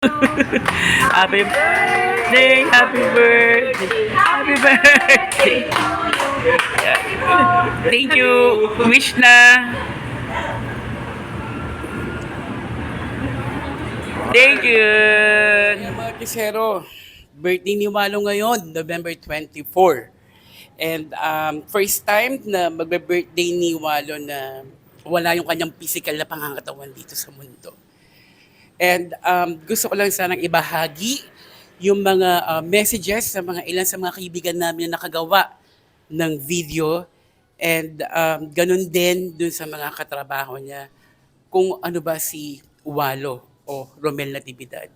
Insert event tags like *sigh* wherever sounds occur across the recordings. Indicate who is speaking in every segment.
Speaker 1: *laughs* happy birthday, happy birthday, happy birthday. *laughs* Thank you. Wish na. Thank you. Mga kisero, birthday ni Walo ngayon, November 24. And um, first time na magbe-birthday ni Walo na wala yung kanyang physical na pangangatawan dito sa mundo. And um, gusto ko lang sanang ibahagi yung mga uh, messages sa mga ilan sa mga kaibigan namin na nakagawa ng video and um, ganun din dun sa mga katrabaho niya kung ano ba si Walo o Romel Natividad.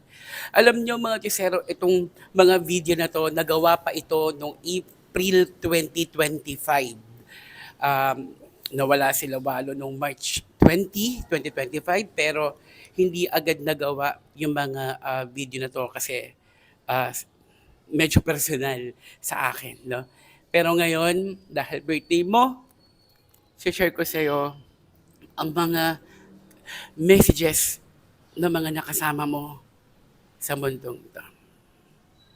Speaker 1: Alam niyo mga kisero, itong mga video na to, nagawa pa ito noong April 2025. Um, nawala sila Walo noong March 20, 2025, pero hindi agad nagawa yung mga ah, video na to kasi ah, medyo personal sa akin. No? Pero ngayon, dahil birthday mo, share ko sa iyo ang mga messages ng mga nakasama mo sa mundong ito.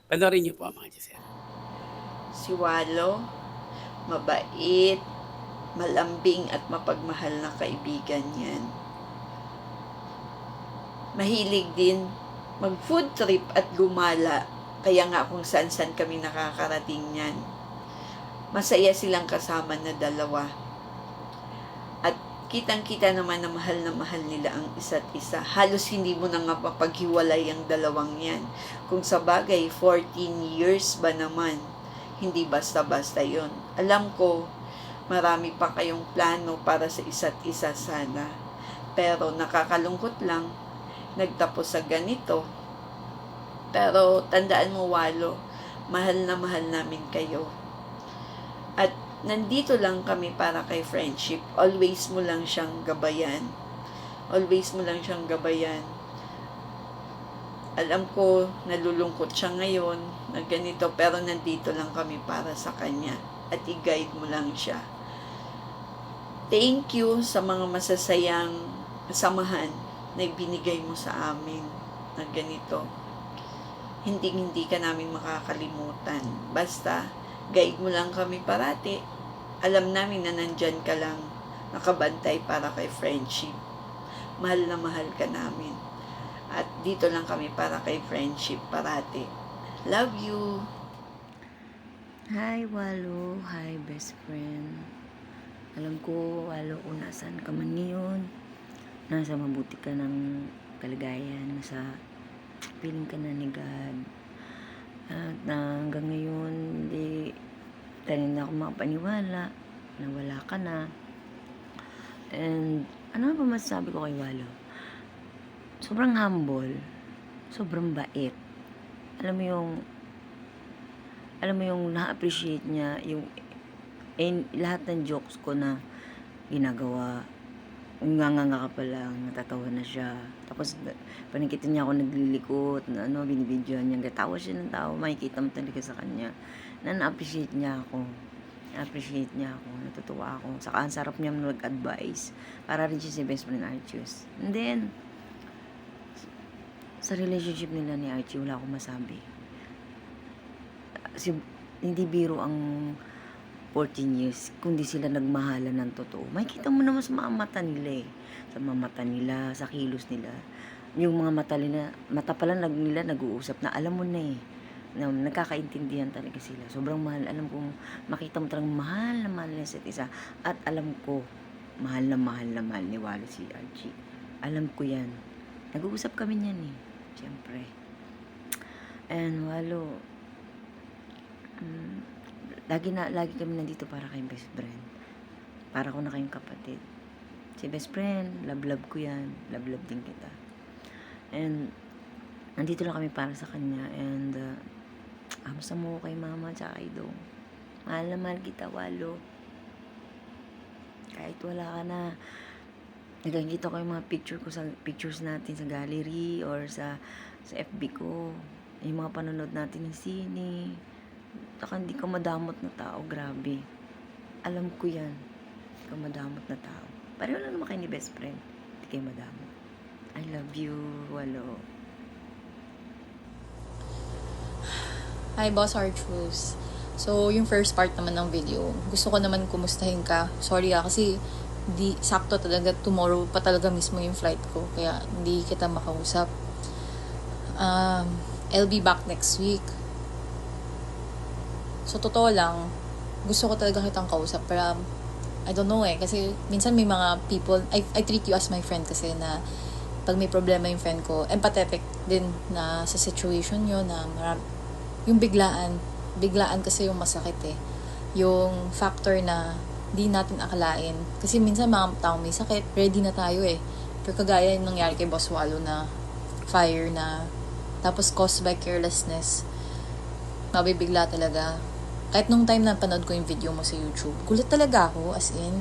Speaker 1: Panoorin niyo po mga Giselle.
Speaker 2: Si Walo, mabait, malambing at mapagmahal na kaibigan yan. Mahilig din mag-food trip at gumala, kaya nga kung saan-saan kami nakakarating yan. Masaya silang kasama na dalawa. At kitang-kita naman na mahal na mahal nila ang isa't isa. Halos hindi mo na nga mapaghiwalay ang dalawang yan. Kung sa bagay, 14 years ba naman, hindi basta-basta yon. Alam ko, marami pa kayong plano para sa isa't isa sana. Pero nakakalungkot lang, nagtapos sa ganito. Pero tandaan mo, Walo, mahal na mahal namin kayo. At nandito lang kami para kay friendship. Always mo lang siyang gabayan. Always mo lang siyang gabayan. Alam ko, nalulungkot siya ngayon na ganito, pero nandito lang kami para sa kanya. At i-guide mo lang siya. Thank you sa mga masasayang samahan na ibinigay mo sa amin na ganito. Hindi hindi ka namin makakalimutan. Basta, guide mo lang kami parati. Alam namin na nandyan ka lang, nakabantay para kay friendship. Mahal na mahal ka namin. At dito lang kami para kay friendship parati. Love you!
Speaker 3: Hi, Walo. Hi, best friend. Alam ko, Walo, kung nasaan ka man ngayon. Nasa mabuti ka ng kalagayan. Nasa piling ka na ni God. At na hanggang ngayon, hindi tanin na ako makapaniwala na wala ka na. And ano ba masasabi ko kay Walo? Sobrang humble. Sobrang bait. Alam mo yung alam mo yung na-appreciate niya yung eh, lahat ng jokes ko na ginagawa nganganga ka pa lang, natatawa na siya. Tapos, panikita niya ako naglilikot, na ano, binibidyoan niya. Gatawa siya ng tao, makikita mo talaga sa kanya. Na na-appreciate niya ako. Na-appreciate niya ako, natutuwa ako. Saka, ang sarap niya mag-advise. Para rin siya si best friend Archius. And then, sa relationship nila ni Archie, wala akong masabi. Si, hindi biro ang 14 years, kundi sila nagmahalan ng totoo. Makikita mo naman sa mga mata nila eh. Sa mga mata nila, sa kilos nila. Yung mga mata nila, mata pala nag, nila nag-uusap na alam mo na eh. Na, nagkakaintindihan talaga sila. Sobrang mahal. Alam ko, makita mo talagang mahal na mahal nila sa isa. At alam ko, mahal na mahal na mahal ni Walo si Archie. Alam ko yan. Nag-uusap kami niyan eh. Siyempre. And Walo, mm, lagi na lagi kami nandito para kay best friend. Para ko na kayong kapatid. Si best friend, love love ko yan. Love love din kita. And nandito lang kami para sa kanya and uh, amusta mo kay mama at kay dong. Mahal na mahal kita, Walo. Kahit wala ka na, nagkakita ko yung mga picture ko sa pictures natin sa gallery or sa sa FB ko. Yung mga panonood natin ng sine. Saka hindi ka madamot na tao, grabe. Alam ko yan. Hindi ka madamot na tao. Pareho lang naman kayo ni best friend. Hindi kayo madamot. I love you, Walo.
Speaker 4: Hi, Boss Archus. So, yung first part naman ng video, gusto ko naman kumustahin ka. Sorry ah, kasi di, sakto talaga, tomorrow pa talaga mismo yung flight ko. Kaya hindi kita makausap. Um, I'll be back next week. So, totoo lang, gusto ko talaga kitang kausap. Pero, um, I don't know eh. Kasi, minsan may mga people, I, I treat you as my friend kasi na pag may problema yung friend ko, empathetic din na sa situation nyo na marami, yung biglaan, biglaan kasi yung masakit eh. Yung factor na di natin akalain. Kasi minsan mga taong may sakit, ready na tayo eh. Pero kagaya yung nangyari kay Boss Wallo na fire na tapos caused by carelessness, mabibigla talaga. Kahit nung time na panood ko yung video mo sa YouTube, gulat talaga ako, as in,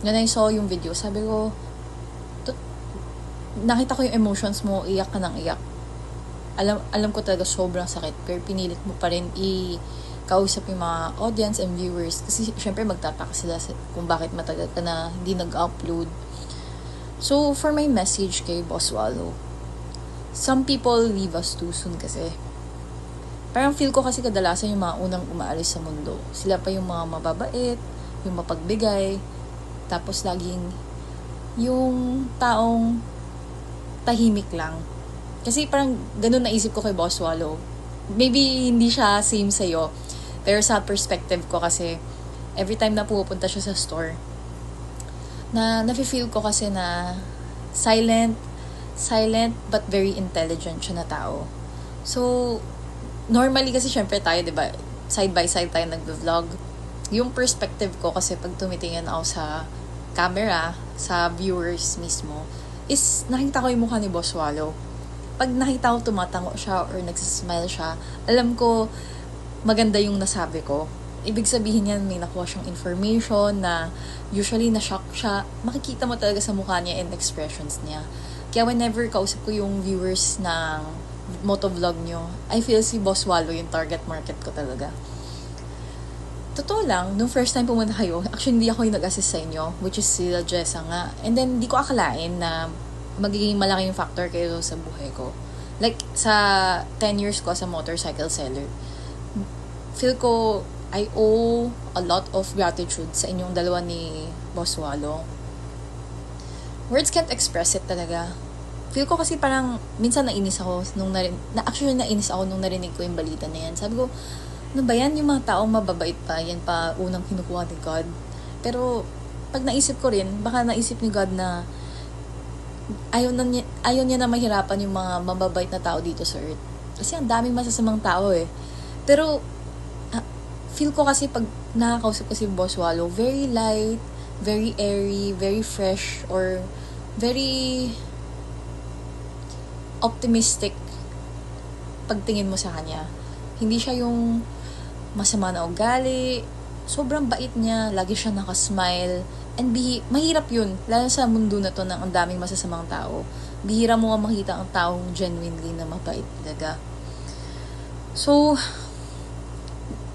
Speaker 4: when I saw yung video, sabi ko, "Tut- nakita ko yung emotions mo, iyak ka ng iyak. Alam, alam ko talaga sobrang sakit, pero pinilit mo pa rin i kausap yung mga audience and viewers kasi syempre magtataka sila kung bakit matagal ka na hindi nag-upload. So, for my message kay Boss Wallo, some people leave us too soon kasi. Parang feel ko kasi kadalasan yung mga unang umaalis sa mundo. Sila pa yung mga mababait, yung mapagbigay, tapos laging yung taong tahimik lang. Kasi parang ganun naisip ko kay Boss Wallo. Maybe hindi siya same sa'yo. Pero sa perspective ko kasi, every time na pupunta siya sa store, na nafe-feel ko kasi na silent, silent but very intelligent siya na tao. So, normally kasi syempre tayo, di ba, side by side tayo nagve-vlog. Yung perspective ko kasi pag tumitingin ako sa camera, sa viewers mismo, is nakita ko yung mukha ni Boss Wallo. Pag nakita ko tumatango siya or nagsismile siya, alam ko maganda yung nasabi ko. Ibig sabihin yan, may nakuha siyang information na usually na-shock siya. Makikita mo talaga sa mukha niya and expressions niya. Kaya whenever kausap ko yung viewers ng motovlog nyo, I feel si Boss Wallo yung target market ko talaga. Totoo lang, nung first time pumunta kayo, actually hindi ako yung nag-assist sa inyo, which is sila Jessa nga. And then, di ko akalain na magiging malaki yung factor kayo sa buhay ko. Like, sa 10 years ko as a motorcycle seller, feel ko I owe a lot of gratitude sa inyong dalawa ni Boss Wallo. Words can't express it talaga. Feel ko kasi parang minsan nainis ako nung narin, na actually nainis ako nung narinig ko yung balita na yan. Sabi ko, ano ba yan? Yung mga taong mababait pa, yan pa unang kinukuha ni God. Pero pag naisip ko rin, baka naisip ni God na ayaw, na niya, ayaw niya na mahirapan yung mga mababait na tao dito sa earth. Kasi ang daming masasamang tao eh. Pero ah, feel ko kasi pag nakakausap ko si Boss Wallo, very light, very airy, very fresh, or very optimistic pagtingin mo sa kanya. Hindi siya yung masama na ugali, sobrang bait niya, lagi siya nakasmile, and bihi, mahirap yun, lalo sa mundo na to ng ang daming masasamang tao. Bihira mo nga makita ang taong genuinely na mabait talaga. So,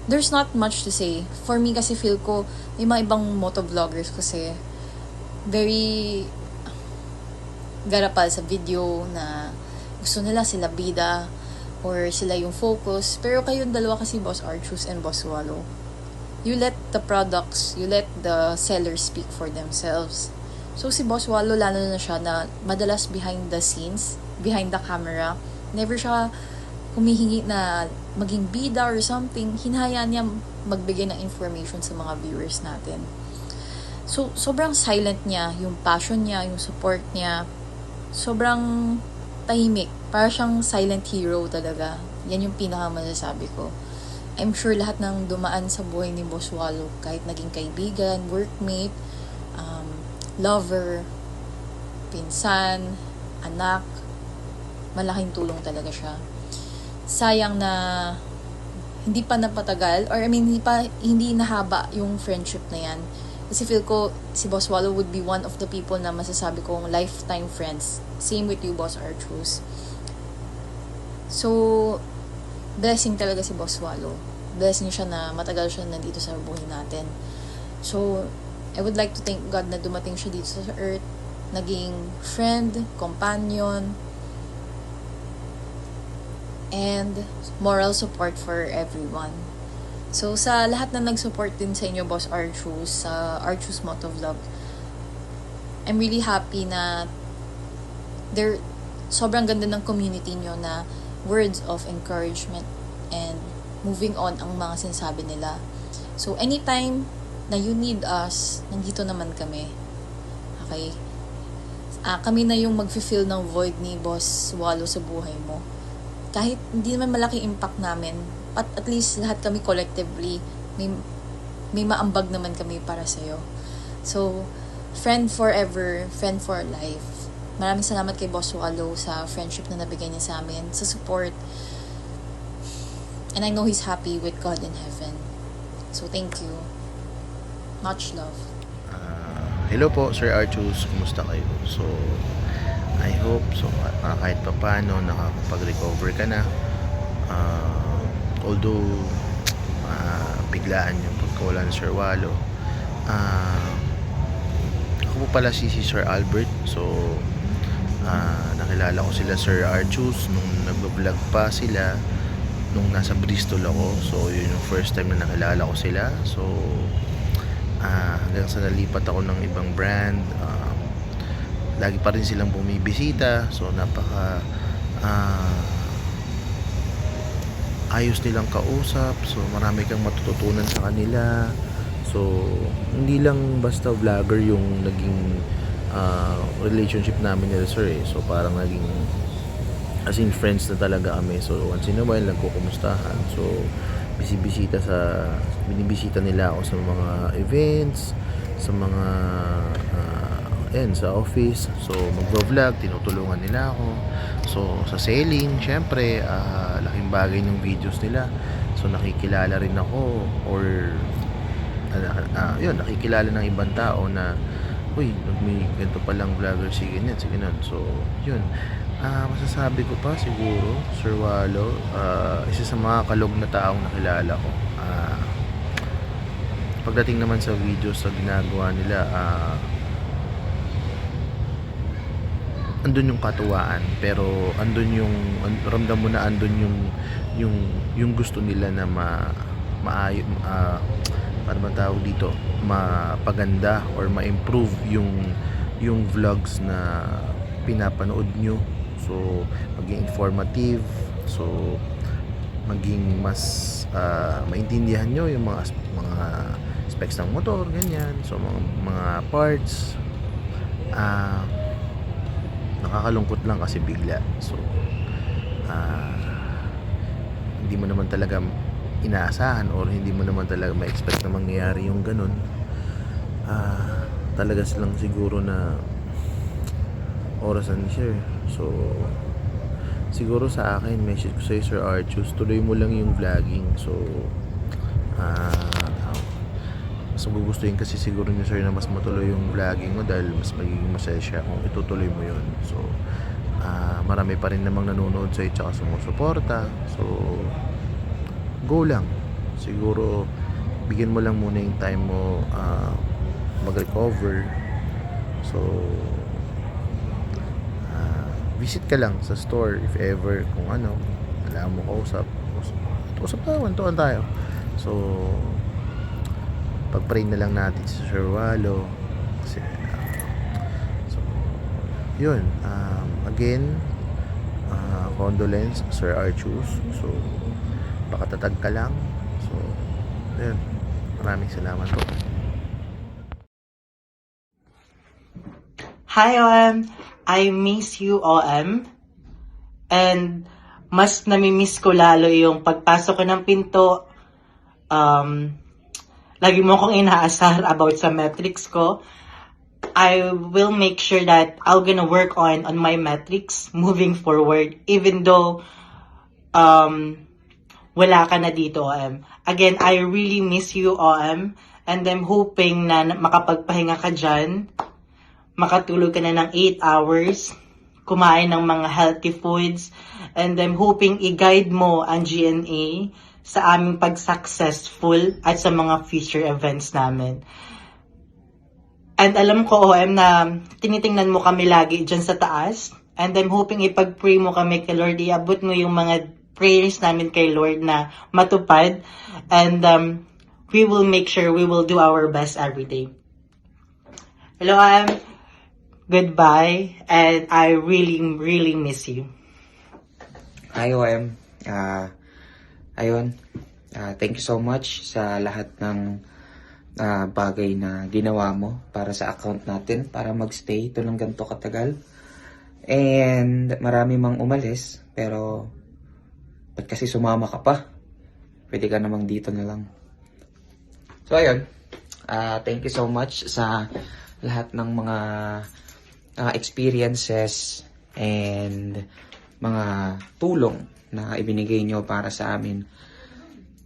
Speaker 4: there's not much to say. For me kasi feel ko, may mga ibang motovloggers kasi very garapal sa video na gusto nila sila bida or sila yung focus. Pero kayong dalawa kasi Boss Archus and Boss Wallo, you let the products, you let the sellers speak for themselves. So si Boss Wallo, lalo na siya na madalas behind the scenes, behind the camera, never siya humihingi na maging bida or something, hinahayaan niya magbigay ng information sa mga viewers natin. So, sobrang silent niya, yung passion niya, yung support niya, sobrang tahimik. Para siyang silent hero talaga. Yan yung pinaka masasabi ko. I'm sure lahat ng dumaan sa buhay ni Boss Wallo, kahit naging kaibigan, workmate, um, lover, pinsan, anak, malaking tulong talaga siya. Sayang na hindi pa napatagal, or I mean, hindi pa, hindi nahaba yung friendship na yan. Kasi feel ko, si Boss Wallo would be one of the people na masasabi kong lifetime friends. Same with you, Boss Archus. So, blessing talaga si Boss Wallo. Blessing siya na matagal siya nandito sa buhay natin. So, I would like to thank God na dumating siya dito sa earth. Naging friend, companion, and moral support for everyone. So, sa lahat na nag-support din sa inyo, Boss Archus, sa Archus Motto of Love, I'm really happy na there, sobrang ganda ng community nyo na words of encouragement and moving on ang mga sinasabi nila. So, anytime na you need us, nandito naman kami. Okay? Ah, kami na yung mag-fill ng void ni Boss Wallo sa buhay mo. Kahit hindi naman malaki impact namin, at at least lahat kami collectively, may, may maambag naman kami para sa'yo. So, friend forever, friend for life. Maraming salamat kay Boss Wallo sa friendship na nabigay niya sa amin, sa support. And I know he's happy with God in heaven. So, thank you. Much love.
Speaker 5: Ah, hello po, Sir Archus. Kumusta kayo? So, I hope so ah, kahit pa paano nakakapag-recover ka na. Ah, although ah, biglaan yung pagkawala ni Sir Walo. Ah, ako po pala si, si Sir Albert. So, ah, nakilala ko sila Sir Archus nung nag-vlog pa sila nung nasa Bristol ako. So, yun yung first time na nakilala ko sila. So, Ah, hanggang sa nalipat ako ng ibang brand um, lagi pa rin silang bumibisita so napaka ah, ayos nilang kausap so marami kang matututunan sa kanila. So hindi lang basta vlogger yung naging ah, relationship namin nila sir eh. so parang naging as in friends na talaga kami. So once in a while nagkukumustahan. So bisibisita sa binibisita nila ako sa mga events sa mga ah, ayan, sa office. So magvo-vlog tinutulungan nila ako. So sa selling syempre ah, bagay ng videos nila. So nakikilala rin ako or ah, ah, yun nakikilala ng ibang tao na uy may ganito palang vlogger si ganyan si ganyan so yun. Ah, masasabi ko pa siguro, Sir Walo, ah, isa sa mga kalog na taong nakilala ko. Ah, pagdating naman sa videos na ginagawa nila, ah, andun yung katuwaan, pero andun yung, ramdam mo na andun yung, yung, yung gusto nila na ma, maayo, ah, paano ba dito, mapaganda or ma-improve yung, yung vlogs na pinapanood nyo So, maging informative. So, maging mas ah, maintindihan nyo yung mga mga specs ng motor, ganyan. So, mga, mga parts. Ah, nakakalungkot lang kasi bigla. So, ah, hindi mo naman talaga inaasahan or hindi mo naman talaga ma-expect na mangyayari yung ganun. Ah, talaga silang siguro na orasan ni Sir. So, siguro sa akin, message ko sa'yo, Sir Archus, tuloy mo lang yung vlogging. So, ah, mas gugustuhin kasi siguro ni Sir na mas matuloy yung vlogging mo dahil mas magiging masaya siya kung itutuloy mo yun. So, ah, marami pa rin namang nanonood sa'yo tsaka sumusuporta. So, go lang. Siguro, bigyan mo lang muna yung time mo ah, mag-recover. So, ah, visit ka lang sa store if ever kung ano kailangan mo kausap usap, usap tayo kwentuhan tayo so pag-pray na lang natin si Sir Walo kasi ah, so yun um, again ah, condolence Sir Archus so pakatatag ka lang so yun maraming salamat po
Speaker 6: Hi, OM. I miss you, OM. And mas namimiss ko lalo yung pagpasok ko ng pinto. Um, lagi mo akong inaasar about sa metrics ko. I will make sure that I'm gonna work on on my metrics moving forward even though um wala ka na dito OM. Again, I really miss you OM and I'm hoping na makapagpahinga ka dyan makatulog ka na ng 8 hours, kumain ng mga healthy foods, and I'm hoping i-guide mo ang GNA sa aming pag-successful at sa mga future events namin. And alam ko, OM, na tinitingnan mo kami lagi dyan sa taas. And I'm hoping ipag-pray mo kami kay Lord, iabot mo yung mga prayers namin kay Lord na matupad. And um, we will make sure we will do our best every day. Hello, um, goodbye. And I really, really miss you.
Speaker 7: Hi, OM. Ah, ayun. Ah, thank you so much sa lahat ng ah, bagay na ginawa mo para sa account natin para magstay ito ng ganito katagal. And marami mang umalis, pero ba't kasi sumama ka pa? Pwede ka namang dito na lang. So, ayun. Ah, thank you so much sa lahat ng mga ah, experiences and mga tulong na ibinigay nyo para sa amin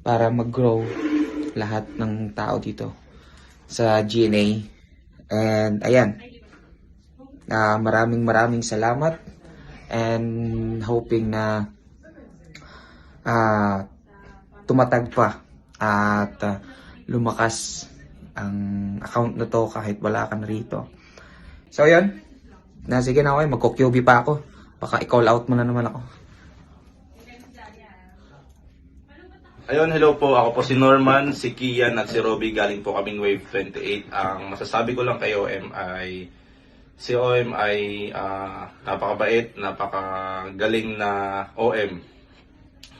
Speaker 7: para mag-grow lahat ng tao dito sa GNA. And ayan, ah, maraming maraming salamat and hoping na ah, tumatag pa at ah, lumakas ang account na to kahit wala ka na rito. So yun, na sige na ako, magko-QB pa ako. Baka i-call out mo na naman ako.
Speaker 8: Ayun, hello po. Ako po si Norman, si Kian at si Robby. Galing po kaming Wave 28. Ang masasabi ko lang kay OM ay si OM ay ah, napakabait, napakagaling na OM.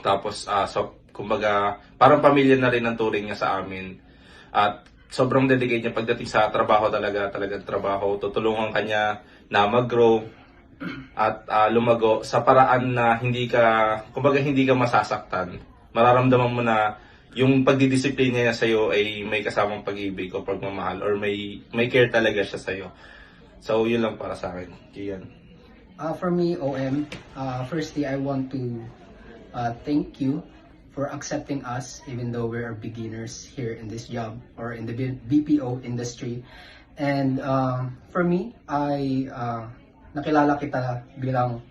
Speaker 8: Tapos, ah, so, kumbaga, parang pamilya na rin ang turing niya sa amin. At sobrang dedicate niya pagdating sa trabaho talaga, talagang trabaho. Tutulungan kanya na mag-grow at ah, lumago sa paraan na hindi ka, kumbaga hindi ka masasaktan. Mararamdaman mo na yung pagdidisiplina niya sa'yo ay may kasamang pag-ibig o pagmamahal or may may care talaga siya sa'yo. So, yun lang para sa akin. Kian.
Speaker 9: Uh, for me, OM, uh, firstly, I want to uh, thank you for accepting us, even though we are beginners here in this job or in the BPO industry. And um, for me, I uh, nakilala kita bilang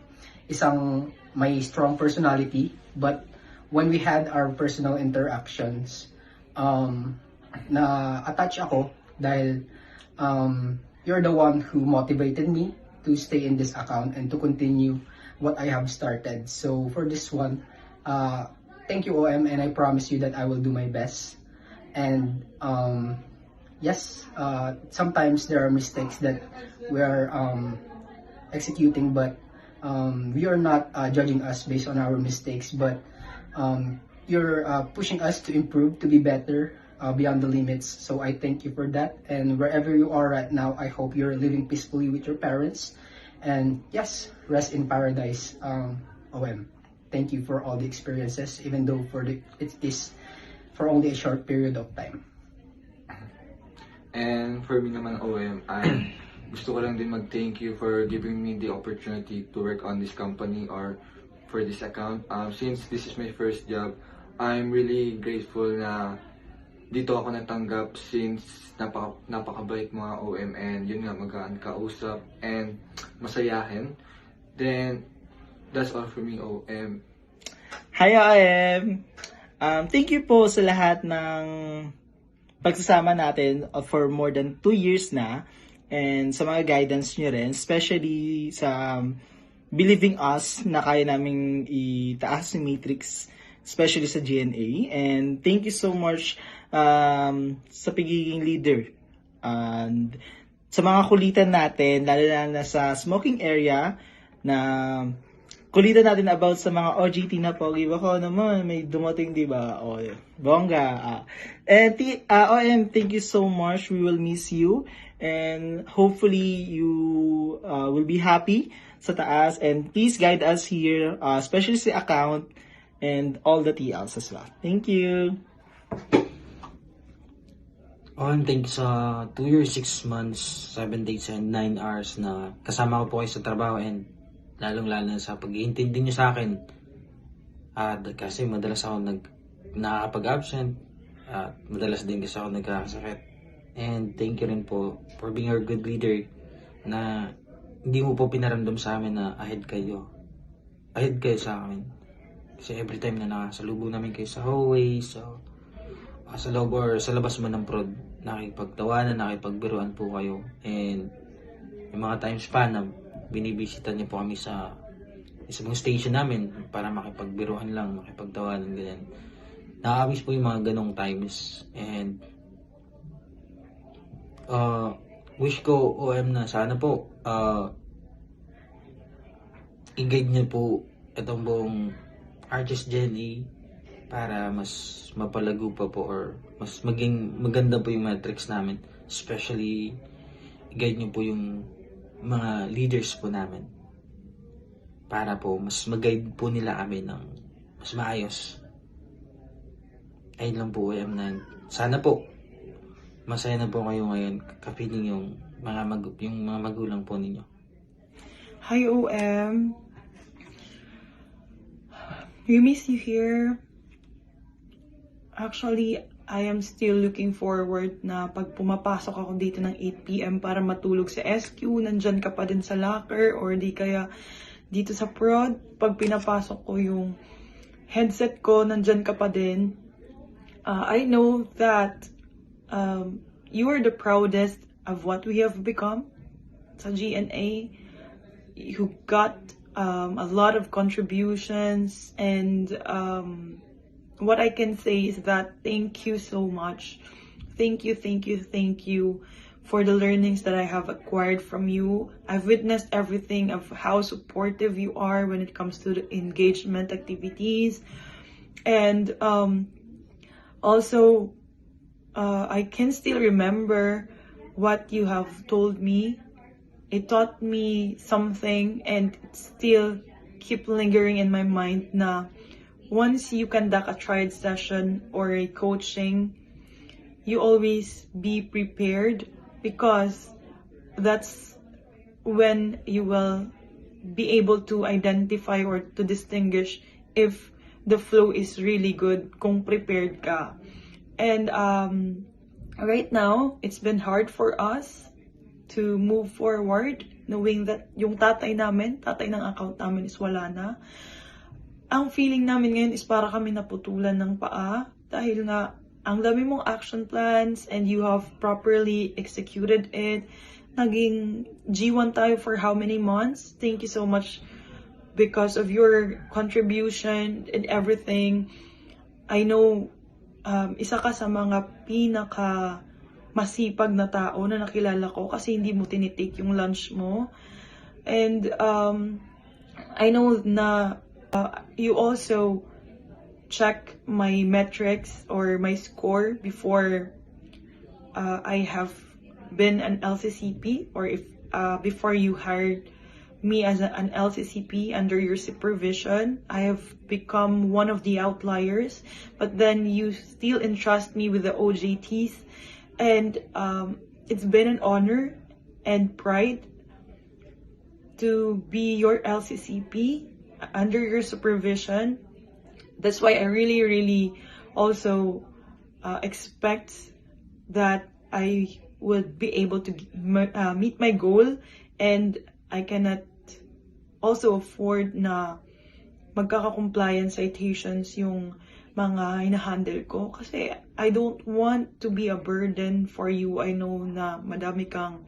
Speaker 9: isang may strong personality, but when we had our personal interactions, um, na attach ako dahil um, you're the one who motivated me to stay in this account and to continue what I have started. So for this one, uh, thank you OM and I promise you that I will do my best. And um, yes, uh, sometimes there are mistakes that we are um, executing, but um, we are not uh, judging us based on our mistakes, but um, you're uh, pushing us to improve, to be better uh, beyond the limits. So I thank you for that. And wherever you are right now, I hope you're living peacefully with your parents. And yes, rest in paradise, um, OM. Thank you for all the experiences, even though for the it is for only a short period of time.
Speaker 10: And for me naman, OM, I *clears throat* gusto ko lang din mag-thank you for giving me the opportunity to work on this company or for this account. Um, since this is my first job, I'm really grateful na dito ako natanggap since napaka, napakabait mga OM and yun nga magaan kausap and masayahin. Then, that's all for me, OM.
Speaker 11: Hi, OM! Um, thank you po sa lahat ng pagsasama natin uh, for more than two years na and sa mga guidance nyo rin, especially sa um, believing us na kaya naming itaas yung matrix, especially sa GNA. And thank you so much um, sa pagiging leader. And sa mga kulitan natin, lalo na sa smoking area, na kulitan natin about sa mga OGT na pogi. Baka naman, may dumating, di ba? O, bongga. ah. And, t- ah, OM, thank you so much. We will miss you. And hopefully, you uh, will be happy sa taas. And please guide us here, uh, especially sa account and all the TLs as well. Thank you.
Speaker 12: On, thank you sa 2 years, 6 months, 7 days, and 9 hours na kasama ko po kayo sa trabaho and lalong-lalo sa pag-iintindi nyo sa akin. At kasi madalas ako nag nakakapag-absent at madalas din kasi ako nagkakasakit. And thank you rin po for being our good leader na hindi mo po pinaramdam sa amin na ahead kayo. Ahead kayo sa amin. Kasi every time na nakasalubong namin kayo sa hallway, so ah, sa loob or sa labas man ng prod, nakipagtawanan, nakipagbiruan po kayo. And yung mga times pa na binibisita niyo po kami sa sa mga station namin para makipagbiruan lang, makipagtawanan ganyan. Nakakamiss po yung mga ganong times and uh, wish ko OM na sana po uh, i-guide niyo po itong buong Artist Jenny para mas mapalago pa po or mas maging maganda po yung metrics namin. Especially, i-guide niyo po yung mga leaders po namin para po mas mag-guide po nila kami ng mas maayos. Ayun lang po, ayun na. Sana po, masaya na po kayo ngayon kapiling yung mga mag yung mga magulang po ninyo.
Speaker 13: Hi, OM. We miss you here. Actually, I am still looking forward na pag pumapasok ako dito ng 8pm para matulog sa SQ, nandyan ka pa din sa locker, or di kaya dito sa prod, pag pinapasok ko yung headset ko, nandyan ka pa din. Uh, I know that um, you are the proudest of what we have become sa GNA. You got um, a lot of contributions and um, what I can say is that thank you so much. Thank you, thank you, thank you for the learnings that I have acquired from you. I've witnessed everything of how supportive you are when it comes to the engagement activities. And um, also, uh, I can still remember what you have told me. It taught me something and it still keep lingering in my mind na once you conduct a triad session or a coaching, you always be prepared because that's when you will be able to identify or to distinguish if the flow is really good kung prepared ka. And um, right now, it's been hard for us to move forward knowing that yung tatay namin, tatay ng account namin is wala na. Ang feeling namin ngayon is para kami naputulan ng paa dahil nga ang dami mong action plans and you have properly executed it. Naging G1 tayo for how many months? Thank you so much because of your contribution and everything. I know um, isa ka sa mga pinaka masipag na tao na nakilala ko kasi hindi mo tinitake yung lunch mo. And um, I know na uh, you also check my metrics or my score before uh, I have been an LCCP or if uh, before you hired me as a, an LCCP under your supervision. I have become one of the outliers, but then you still entrust me with the OJTs, and um, it's been an honor and pride to be your LCCP under your supervision. That's why I really, really also uh, expect that I would be able to uh, meet my goal and I cannot also afford na magkaka-compliance citations yung mga hinahandle ko kasi I don't want to be a burden for you. I know na madami kang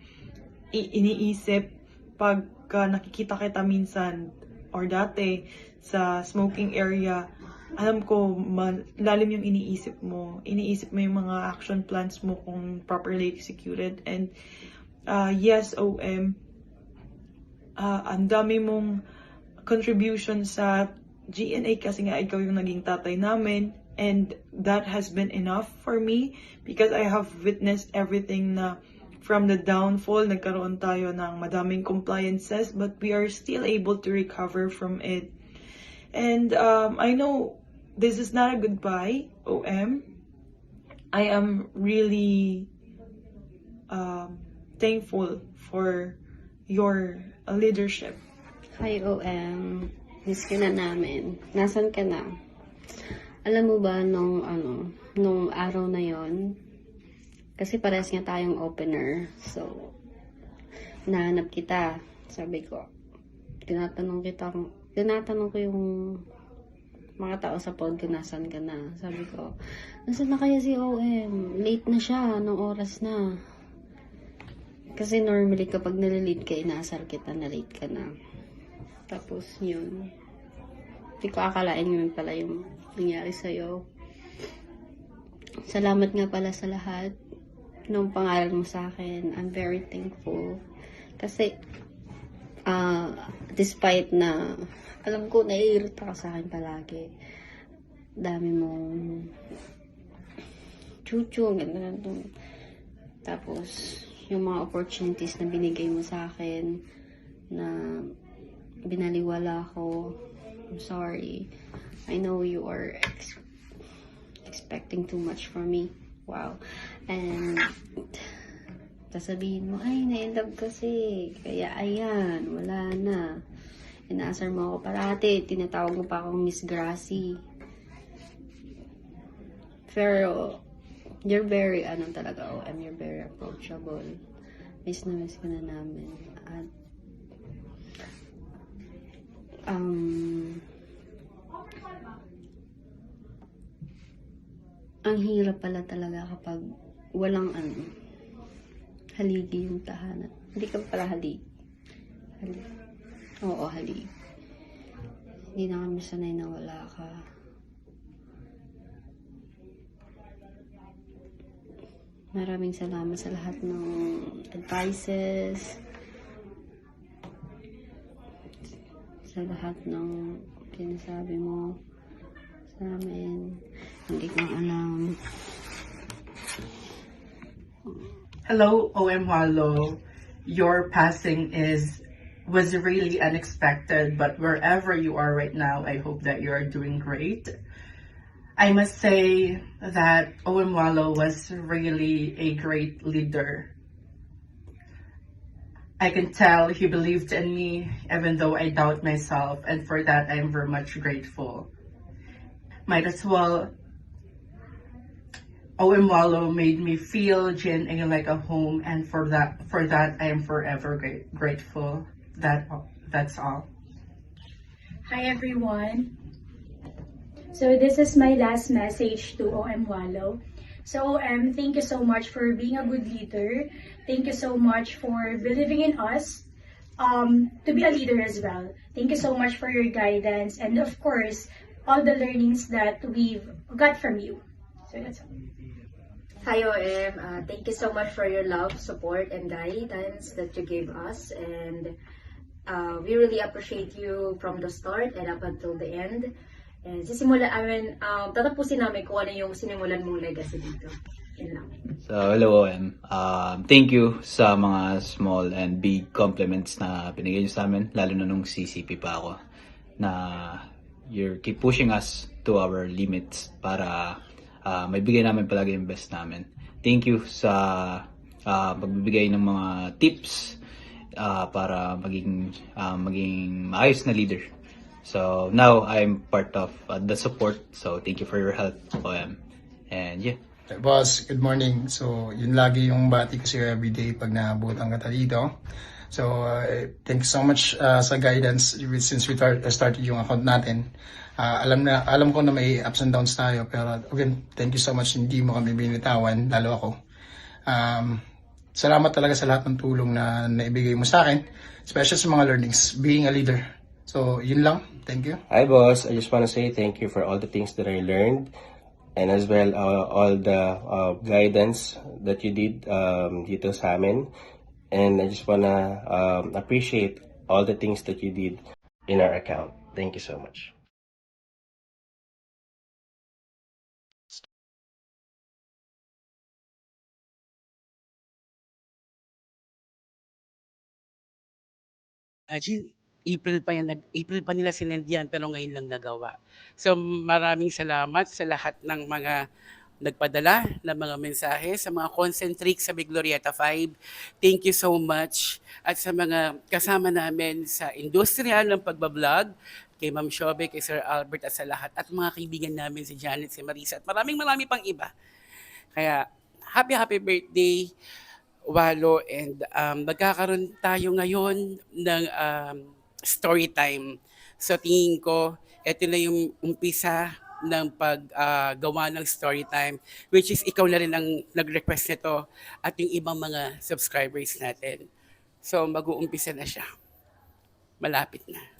Speaker 13: iniisip pagka nakikita kita minsan or dati sa smoking area, alam ko malalim yung iniisip mo. Iniisip mo yung mga action plans mo kung properly executed. And uh, yes, OM, uh, ang dami mong contribution sa GNA kasi nga ikaw yung naging tatay namin. And that has been enough for me because I have witnessed everything na from the downfall, nagkaroon tayo ng madaming compliances, but we are still able to recover from it. And um, I know this is not a goodbye, OM. I am really um, thankful for your leadership.
Speaker 14: Hi, OM. Miss ka na namin. Nasaan ka na? Alam mo ba nung, ano, nung araw na yon kasi pares nga tayong opener. So, nahanap kita. Sabi ko, tinatanong kita, tinatanong ko yung mga tao sa pod ko, nasan ka na? Sabi ko, nasan na kaya si OM? Late na siya, anong oras na? Kasi normally kapag nalilate ka, inasar kita na late ka na. Tapos yun. Hindi ko akalain yun pala yung nangyari sa'yo. Salamat nga pala sa lahat nung pangalan mo sa akin. I'm very thankful. Kasi, ah, despite na, alam ko, naiirita ka sa akin palagi. Dami mong chuchu, ganda ganito. Tapos, yung mga opportunities na binigay mo sa akin, na binaliwala ko. I'm sorry. I know you are ex- expecting too much from me. Wow. And, sasabihin mo, ay, na-love kasi. Kaya, ayan, wala na. Inaasar mo ako parati. Tinatawag mo pa akong Miss Gracie. Pero, you're very, ano talaga, OM, you're very approachable. Miss na miss ko na namin. At, um, ang hirap pala talaga kapag walang ano, haligi yung tahanan. Hindi ka pala haligi. Haligi. Oo, haligi. Hindi na kami sanay na wala ka. Maraming salamat sa lahat ng advices, sa lahat ng sinasabi mo sa amin. Hindi ko alam.
Speaker 6: Hello, OM Walo. Your passing is was really unexpected, but wherever you are right now, I hope that you are doing great. I must say that OM Walo was really a great leader. I can tell he believed in me, even though I doubt myself, and for that I am very much grateful. Might as well OM Wallow made me feel Jin A like a home, and for that, for that, I am forever gra- grateful. That that's all.
Speaker 15: Hi everyone. So this is my last message to OM Wallow. So OM, thank you so much for being a good leader. Thank you so much for believing in us um, to be a leader as well. Thank you so much for your guidance and of course all the learnings that we've got from you. So that's all.
Speaker 16: Hi OM, uh, thank you so much for your love, support, and guidance that you gave us. And uh, we really appreciate you from the start and up until the end. And sisimula, I mean, uh, tatapusin namin kung ano yung sinimulan mong legacy dito.
Speaker 17: So, hello OM. Um, thank you sa mga small and big compliments na binigay niyo sa amin, lalo na nung CCP pa ako, na you keep pushing us to our limits para uh, maibigay namin palagi yung best namin. Thank you sa uh, pagbibigay ng mga tips uh, para maging uh, maging maayos na leader. So now I'm part of uh, the support. So thank you for your help, OM. And yeah.
Speaker 18: Boss, good morning. So, yun lagi yung bati ko sa'yo everyday pag naabutan ka dito. So, uh, thank you so much uh, sa guidance since we tar- started yung account natin. Uh, alam na alam ko na may ups and downs tayo pero again, thank you so much hindi mo kami binitawan, lalo ako. Um, salamat talaga sa lahat ng tulong na naibigay mo sa akin, especially sa mga learnings, being a leader. So, yun lang. Thank you.
Speaker 19: Hi boss, I just want to say thank you for all the things that I learned and as well uh, all the uh, guidance that you did um, dito sa amin. And I just want to um, appreciate all the things that you did in our account. Thank you so much.
Speaker 1: Imagine, April pa yan, April pa nila sinend yan, pero ngayon lang nagawa. So maraming salamat sa lahat ng mga nagpadala ng mga mensahe, sa mga concentric sa Big Glorieta 5. Thank you so much. At sa mga kasama namin sa industriya ng pagbablog, kay Ma'am Shobe, kay Sir Albert at sa lahat, at mga kaibigan namin si Janet, si Marisa, at maraming marami pang iba. Kaya, happy happy birthday, Walo, and um, magkakaroon tayo ngayon ng um, story time. So tingin ko, ito na yung umpisa ng paggawa ng story time, which is ikaw na rin ang nag-request nito at yung ibang mga subscribers natin. So mag-uumpisa na siya. Malapit na.